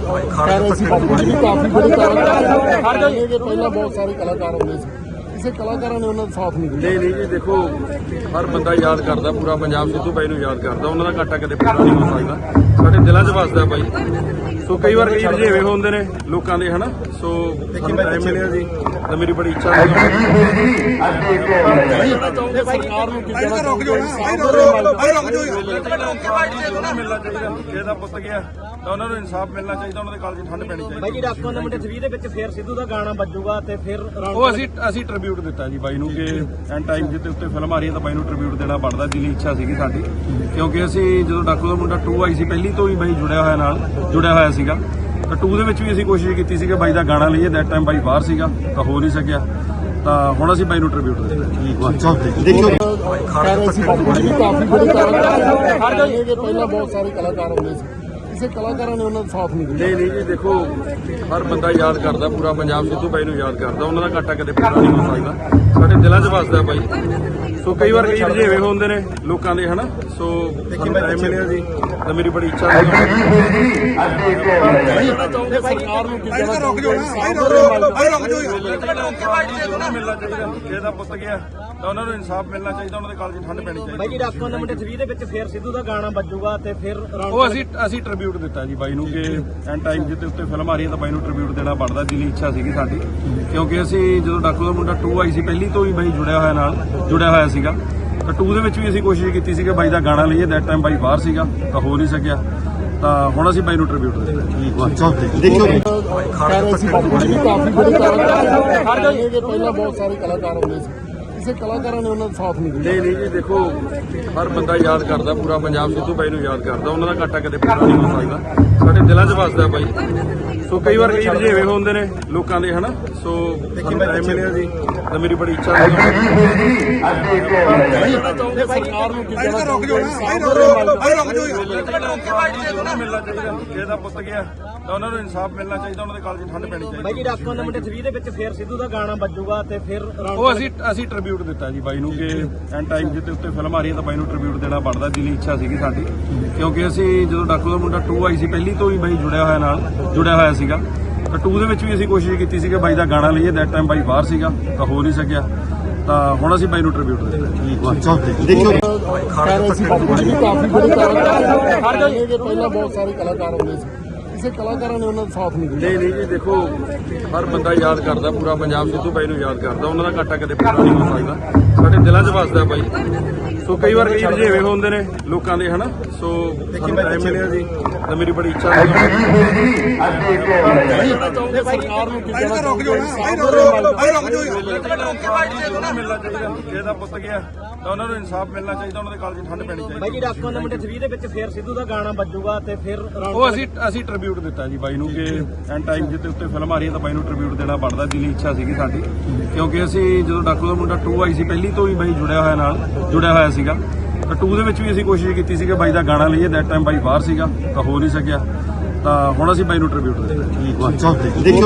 ਕਹਿ ਰਹੇ ਸੀ ਕਾਫੀ ਬੜੇ ਕਲਾਕਾਰ ਨੇ ਪਹਿਲਾਂ ਬਹੁਤ ਸਾਰੇ ਕਲਾਕਾਰ ਆਉਂਦੇ ਸੀ ਕਿਸੇ ਕਲਾਕਾਰਾਂ ਨੇ ਉਹਨਾਂ ਦਾ ਸਾਥ ਨਹੀਂ ਦਿੱਤਾ ਨਹੀਂ ਨਹੀਂ ਜੀ ਦੇਖੋ। ਹਰ ਬੰਦਾ ਯਾਦ ਕਰਦਾ ਪੂਰਾ ਪੰਜਾਬ ਸਿੱਧੂ ਬਾਈ ਨੂੰ ਯਾਦ ਕਰਦਾ ਉਹਨਾਂ ਦਾ ਘਾਟਾ ਕਦੇ ਪੂਰਾ ਨਹੀਂ ਹੋ ਸਕਦਾ ਸਾਡੇ ਦਿਲਾਂ 'ਚ ਵੱਸਦਾ ਬਾਈ ਸੋ ਕਈ ਵਾਰ ਕਈ ਰਜੇਵੇਂ ਹੁੰਦੇ ਨੇ ਲੋਕਾਂ ਦੇ ਹਨਾ? ਸੋ ਸਾਨੂੰ ਟਾਈਮ ਮਿਲਿਆ ਜੀ। ਤਾਂ ਮੇਰੀ ਬੜੀ ਇੱਛਾ ਸੀ ਸਰਕਾਰ ਨੂੰ ਕੀ ਕਹਿਣਾ ਰੁਕ ਜਾਓ ਨਾ, ਭਾਈ ਰੁਕ ਜਾਓ, ਭਾਈ ਰੁਕ ਜਾਓ। ਮਿਲਣਾ ਚਾਹੀਦਾ। ਜਿਹਦਾ ਪੁੱਤ ਗਿਆ ਤਾਂ ਉਹਨਾਂ ਨੂੰ ਇਨਸਾਫ ਮਿਲਣਾ ਚਾਹੀਦਾ ਉਹਨਾਂ ਦੇ ਕਾਲਜ ਠੰਡ ਪੈਣੀ ਚਾਹੀਦੀ। ਬਾਈ ਜੀ ਦੇ ਮੁੰਡੇ 3 ਦੇ ਵਿੱਚ ਫੇਰ ਸਿੱਧੂ ਦਾ ਗਾਣਾ ਵੱਜੂਗਾ ਤੇ ਫਿਰ ਉਹ ਅਸੀਂ ਅਸੀਂ ਟ੍ਰਿਬਿਊਟ ਦਿੱਤਾ ਜੀ ਬਾਈ ਨੂੰ ਕਿ ਐਂਡ ਟਾਈਮ ਜਿੱਤੇ ਉੱਤੇ ਫਿਲਮ ਆ ਰਹੀ ਹੈ ਤਾਂ ਬਾਈ ਨੂੰ ਟ੍ਰਿਬਿਊਟ ਦੇਣਾ ਬਣਦਾ ਦਿਲੀ ਇੱਛਾ ਸੀਗੀ ਸਾਡੀ। ਕਿਉਂਕਿ ਅਸੀਂ ਜਦੋਂ ਡਾਕੂ ਦਾ ਮੁੰਡਾ 2 ਆਈ ਸੀ ਪਹਿਲੀ ਤੋਂ ਹੀ ਬਾਈ ਜੁੜਿਆ ਹੋਇਆ ਨਾਲ ਜੁੜਿਆ ਹੋਇਆ ਸੀਗਾ। ਤਾਂ 2 ਦੇ ਵਿੱਚ ਵੀ ਅਸੀਂ ਕੋਸ਼ਿਸ਼ ਕੀਤੀ ਸੀ ਕਿ ਬਾਈ ਦਾ ਗਾਣਾ ਲਈਏ ਦੈਟ ਟਾਈਮ ਬਾਈ ਬਾਹਰ ਸੀਗਾ ਤਾਂ ਹੋ ਨਹੀਂ ਸਕਿਆ। ਤਾਂ ਹੁਣ ਅਸੀਂ ਬਾਈ ਨੂੰ ਟ੍ਰਿਬਿਊਟ ਵੀ। ਪਹਿਲਾਂ ਬਹੁਤ ਸਾਰੇ ਕਲਾਕਾਰ ਸੀ। ਕਿਸੇ ਕਲਾਕਾਰਾਂ ਨੇ ਉਹਨਾਂ ਦਾ ਸਾਥ ਨਹੀਂ ਦਿੱਤਾ। ਨਹੀਂ ਨਹੀਂ ਜੀ ਦੇਖੋ ਹਰ ਬੰਦਾ ਯਾਦ ਕਰਦਾ ਪੂਰਾ ਪੰਜਾਬ ਸਿੱਧੂ ਬਾਈ ਨੂੰ ਯਾਦ ਕਰਦਾ। ਉਹਨਾਂ ਦਾ ਘਾਟਾ ਕਦੇ ਪੂਰਾ ਨਹੀਂ ਹੋ ਸਕਦਾ ਸਾਡੇ ਦਿਲਾਂ 'ਚ ਵੱਸਦਾ ਬਾਈ। ਸੋ ਕਈ ਵਾਰ ਕਈ ਰਜੇਵੇਂ ਹੁੰਦੇ ਨੇ ਲੋਕਾਂ ਦੇ ਹਨਾ? ਸੋ ਸਾਨੂੰ ਟਾਈਮ ਮਿਲਿਆ ਜੀ ਤਾਂ ਮੇਰੀ ਬੜੀ ਇੱਛਾ ਸੀ ਸਰਕਾਰ ਨੂੰ ਕੀ ਭਾਈ ਕਹਿਣਾ ਰੁਕ ਜਾਓ ਨਾ, ਭਾਈ ਰੁਕ ਜਾਓ, ਭਾਈ ਰੁਕ ਜਾਓ। ਮਿਲਣਾ ਚਾਹੀਦਾ। ਜਿਹਦਾ ਪੁੱਤ ਗਿਆ ਤਾਂ ਉਹਨਾਂ ਨੂੰ ਇਨਸਾਫ ਮਿਲਣਾ ਚਾਹੀਦਾ ਉਹਨਾਂ ਦੇ ਕਾਲਜ ਠੰਡ ਪੈਣੀ ਚਾਹੀਦੀ। ਬਾਈ ਜੀ ਦੇ ਮੁੰਡੇ 3 ਦੇ ਵਿੱਚ ਫੇਰ ਸਿੱਧੂ ਦਾ ਗਾਣਾ ਵੱਜੂਗਾ ਤੇ ਫਿਰ ਰੌਣਕ ਉਹ ਅਸੀਂ ਅਸੀਂ ਟ੍ਰਿਬਿਊਟ ਦਿੱਤਾ ਜੀ ਬਾਈ ਨੂੰ ਕਿ ਐਂਡ ਟਾਈਮ ਜਿੱਤੇ ਉੱਤੇ ਫਿਲਮ ਆ ਰਹੀ ਹੈ ਤਾਂ ਬਾਈ ਨੂੰ ਟ੍ਰਿਬਿਊਟ ਦੇਣਾ ਬਣਦਾ ਦਿਲੀ ਇੱਛਾ ਸੀਗੀ ਸਾਡੀ। ਕਿਉਂਕਿ ਅਸੀਂ ਜਦੋਂ ਡਾਕੂ ਦਾ ਮੁੰਡਾ 2 ਆਈ ਸੀ ਪਹਿਲੀ ਤੋਂ ਹੀ ਬਾਈ ਜੁੜਿਆ ਹੋਇਆ ਨਾਲ ਜੁੜਿਆ ਹੋਇਆ ਸੀਗਾ। ਤਾਂ 2 ਦੇ ਵਿੱਚ ਵੀ ਅਸੀਂ ਕੋਸ਼ਿਸ਼ ਕੀਤੀ ਸੀ ਕਿ ਬਾਈ ਦਾ ਗਾਣਾ ਲਈਏ ਦੈਟ ਟਾਈਮ ਬਾਈ ਬਾਹਰ ਸੀਗਾ ਤਾਂ ਹੋ ਨਹੀਂ ਸਕਿਆ। ਤਾਂ ਹੁਣ ਅਸੀਂ ਬਾਈ ਨੂੰ ਟ੍ਰਿਬਿਊਟ ਦੇਖੋ ਕਹਿ ਰਹੇ ਸੀ ਬਾਬੂ ਜੀ ਵੀ ਕਾਫੀ ਬੜੇ ਕਲਾਕਾਰ ਨੇ ਕਿ ਪਹਿਲਾਂ ਬਹੁਤ ਸਾਰੇ ਕਲਾਕਾਰ ਆਉਂਦੇ ਸੀ ਕਿਸੇ ਕਲਾਕਾਰਾਂ ਨੇ ਉਹਨਾਂ ਦਾ ਸਾਥ ਨਹੀਂ ਦਿੱਤਾ। ਨਹੀਂ ਨਹੀਂ ਜੀ ਦੇਖੋ ਹਰ ਬੰਦਾ ਯਾਦ ਕਰਦਾ ਪੂਰਾ ਪੰਜਾਬ ਸਿੱਧੂ ਬਾਈ ਨੂੰ ਯਾਦ ਕਰਦਾ। ਉਹਨਾਂ ਦਾ ਘਾਟਾ ਕਦੇ ਪੂਰਾ ਨਹੀਂ ਹੋ ਸਕਦਾ। ਸਾਡੇ ਦਿਲਾਂ 'ਚ ਵੱਸਦਾ ਬਾਈ। ਸੋ ਕਈ ਵਾਰ ਕਈ ਰਜੇਵੇਂ ਹੁੰਦੇ ਨੇ ਲੋਕਾਂ ਦੇ ਹਨਾ? ਸੋ ਸਾਨੂੰ ਟਾਈਮ ਮਿਲਿਆ ਜੀ ਤਾਂ ਮੇਰੀ ਬੜੀ ਇੱਛਾ ਸੀ ਸਰਕਾਰ ਨੂੰ ਕੀ ਭਾਈ ਕਹਿਣਾ ਰੁਕ ਜਾਓ ਨਾ, ਰੁਕ ਜਾਓ, ਰੁਕ ਜਾਓ। ਮਿਲਣਾ ਚਾਹੀਦਾ ਜਿਹਦਾ ਪੁੱਤ ਗਿਆ। ਤਾਂ ਉਹਨਾਂ ਨੂੰ ਇਨਸਾਫ ਮਿਲਣਾ ਚਾਹੀਦਾ ਉਹਨਾਂ ਦੇ ਕਾਲਜ ਠੰਡ ਪੈਣੀ ਚਾਹੀਦੀ ਬਾਈ ਜੀ ਡਾਕੂਆਂ ਦੇ ਮੁੰਡੇ 3 ਦੇ ਵਿੱਚ ਫੇਰ ਸਿੱਧੂ ਦਾ ਗਾਣਾ ਵੱਜੂਗਾ ਤੇ ਫਿਰ ਰੌਣਕ ਉਹ ਅਸੀਂ ਅਸੀਂ ਟ੍ਰਿਬਿਊਟ ਦਿੱਤਾ ਜੀ ਬਾਈ ਨੂੰ ਕਿ ਐਂਡ ਟਾਈਮ ਜਿੱਤੇ ਉੱਤੇ ਫਿਲਮ ਆ ਰਹੀ ਹੈ ਤਾਂ ਬਾਈ ਨੂੰ ਟ੍ਰਿਬਿਊਟ ਦੇਣਾ ਬਣਦਾ ਦਿਲੀ ਇੱਛਾ ਸੀਗੀ ਸਾਡੀ ਕਿਉਂਕਿ ਅਸੀਂ ਜਦੋਂ ਡਾਕੂ ਦਾ ਮੁੰਡਾ 2 ਆਈ ਸੀ ਪਹਿਲੀ ਤੋਂ ਹੀ ਬਾਈ ਜੁੜਿਆ ਹੋਇਆ ਨਾਲ ਜੁੜਿਆ ਹੋਇਆ ਸੀਗਾ ਤਾਂ 2 ਦੇ ਵਿੱਚ ਵੀ ਅਸੀਂ ਕੋਸ਼ਿਸ਼ ਕੀਤੀ ਸੀ ਕਿ ਬਾਈ ਦਾ ਗਾਣਾ ਲਈਏ ਦੈਟ ਟਾਈਮ ਬਾਈ ਬਾਹਰ ਸੀਗਾ ਤਾਂ ਹੋ ਨਹੀਂ ਸਕਿਆ ਤਾਂ ਹੁਣ ਅਸੀਂ ਬਾਈ ਨੂੰ ਟ੍ਰਿਬਿਊਟ ਦਿੱਤਾ ਦੇਖੋ ਕਹਿ ਰਹੇ ਸੀ ਬਾਬੂ ਜੀ ਵੀ ਕਾਫੀ ਬੜੇ ਕਲਾਕਾਰ ਨੇ ਕਿ ਪਹਿਲਾਂ ਬਹੁਤ ਸਾਰੇ ਕਲਾਕਾਰ ਆਉਂਦੇ ਸੀ ਕਿਸੇ ਕਲਾਕਾਰਾਂ ਨੇ ਉਹਨਾਂ ਦਾ ਸਾਥ ਨਹੀਂ ਦਿੱਤਾ। ਨਹੀਂ ਨਹੀਂ ਜੀ, ਦੇਖੋ, ਹਰ ਬੰਦਾ ਯਾਦ ਕਰਦਾ, ਪੂਰਾ ਪੰਜਾਬ ਸਿੱਧੂ ਬਾਈ ਨੂੰ ਯਾਦ ਕਰਦਾ, ਉਹਨਾਂ ਦਾ ਘਾਟਾ ਕਦੇ ਪੂਰਾ ਨਹੀਂ ਹੋ ਸਕਦਾ। ਸਾਡੇ ਦਿਲਾਂ 'ਚ ਵੱਸਦਾ ਬਾਈ। ਸੋ ਕਈ ਵਾਰ ਕਈ ਰਜੇਵੇਂ ਹੁੰਦੇ ਨੇ ਲੋਕਾਂ ਦੇ ਹਨਾ ਸੋ ਸਾਨੂੰ ਟਾਈਮ ਮਿਲਿਆ ਜੀ ਤਾਂ ਮੇਰੀ ਬੜੀ ਇੱਛਾ ਸੀ ਸਰਕਾਰ ਨੂੰ ਕੀ ਭਾਈ ਕਹਿਣਾ ਰੁਕ ਨਾ, ਭਾਈ ਰੁਕ ਜਾਓ, ਭਾਈ ਰੁਕ ਜਾਓ। ਮਿਲਣਾ ਚਾਹੀਦਾ ਜਿਹਦਾ ਪੁੱਤ ਗਿਆ ਤਾਂ ਉਹਨਾਂ ਨੂੰ ਇਨਸਾਫ ਮਿਲਣਾ ਚਾਹੀਦਾ ਉਹਨਾਂ ਦੇ ਕਾਲਜ ਠੰਡ ਪੈਣੀ ਚਾਹੀਦੀ ਬਾਈ ਜੀ ਡਾਕੂਆਂ ਦੇ 3 ਦੇ ਵਿੱਚ ਫੇਰ ਸਿੱਧੂ ਦਾ ਗਾਣਾ ਵੱਜੂਗਾ ਤੇ ਫਿਰ ਉਹ ਅਸੀਂ ਅਸੀਂ ਟ੍ਰਿਬਿਊਟ ਦਿੱਤਾ ਜੀ ਬਾਈ ਨੂੰ ਕਿ ਐਂਡ ਟਾਈਮ ਜਿੱਤੇ ਉੱਤੇ ਫਿਲਮ ਆ ਰਹੀ ਹੈ ਤਾਂ ਬਾਈ ਨੂੰ ਟ੍ਰਿਬਿਊਟ ਦੇਣਾ ਬਣਦਾ ਦਿਲੀ ਇੱਛਾ ਸੀਗੀ ਸਾਡੀ ਕਿਉਂਕਿ ਅਸੀਂ ਜਦੋਂ ਡਾਕੂ ਦਾ ਮੁੰਡਾ 2 ਆਈ ਸੀ ਪਹਿਲੀ ਤੋਂ ਹੀ ਬਾਈ ਜੁੜਿਆ ਹੋਇਆ ਨਾਲ ਜੁੜਿਆ ਹੋਇਆ ਸੀਗਾ। ਤਾਂ 2 ਦੇ ਵਿੱਚ ਵੀ ਅਸੀਂ ਕੋਸ਼ਿਸ਼ ਕੀਤੀ ਸੀ ਕਿ ਬਾਈ ਦਾ ਗਾਣਾ ਲਈਏ ਦੈਟ ਟਾਈਮ ਬਾਈ ਬਾਹਰ ਸੀਗਾ ਤਾਂ ਹੋ ਨਹੀਂ ਸਕਿਆ। ਤਾਂ ਹੁਣ ਅਸੀਂ ਬਾਈ ਨੂੰ ਟ੍ਰਿਬਿਊਟ ਦਿੱਤਾ ਦੇਖੋ।